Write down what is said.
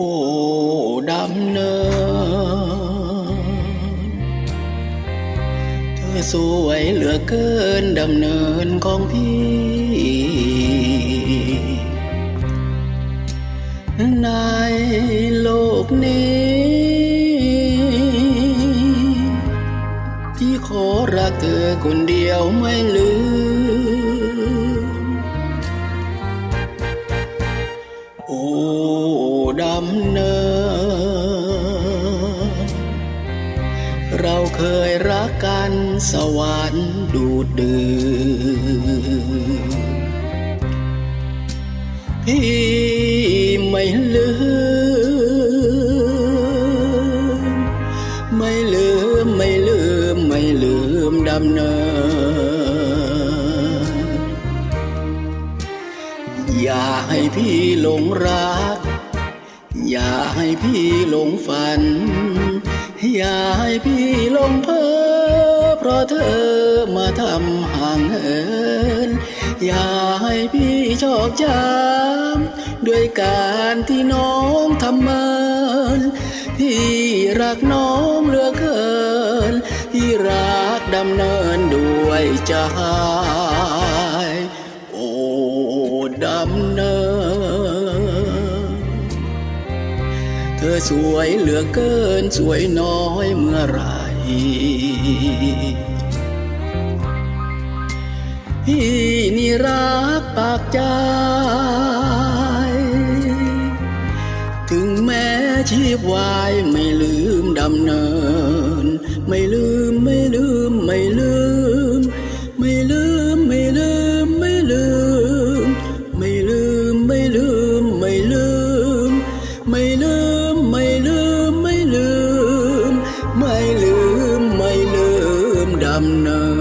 ำเนิน เธอสวยเหลือเกินดำเนินของพี่ ในโลกนี้ พี่ขอรักเธอคนเดียวไม่ลืม ดำเนิน เราเคยรักกันสวรรค์ดูดดื่มพี่ไม่ลืม ไม่ลืม ไม่ลืม ไม่ลืมดำเนิน อย่าให้พี่หลงรัก อย่าให้พี่หลงฝัน อย่าให้พี่หลงเพ้อเพราะเธอมาทำห่างเหินอย่าให้พี่ชอกช้ำด้วยการที่น้องทำเมินพี่รักน้องเหลือเกิน พี่รักดำเนินด้วยใจโอ้ดำเนิน สวยเหลือเกินสวยน้อยเมื่อไรพี่นี่รักปากใจ ถึงแม้ชีพวายไม่ลืมดำเนิน ไม่ลืมไม่ลืมไม่ลืม I'm no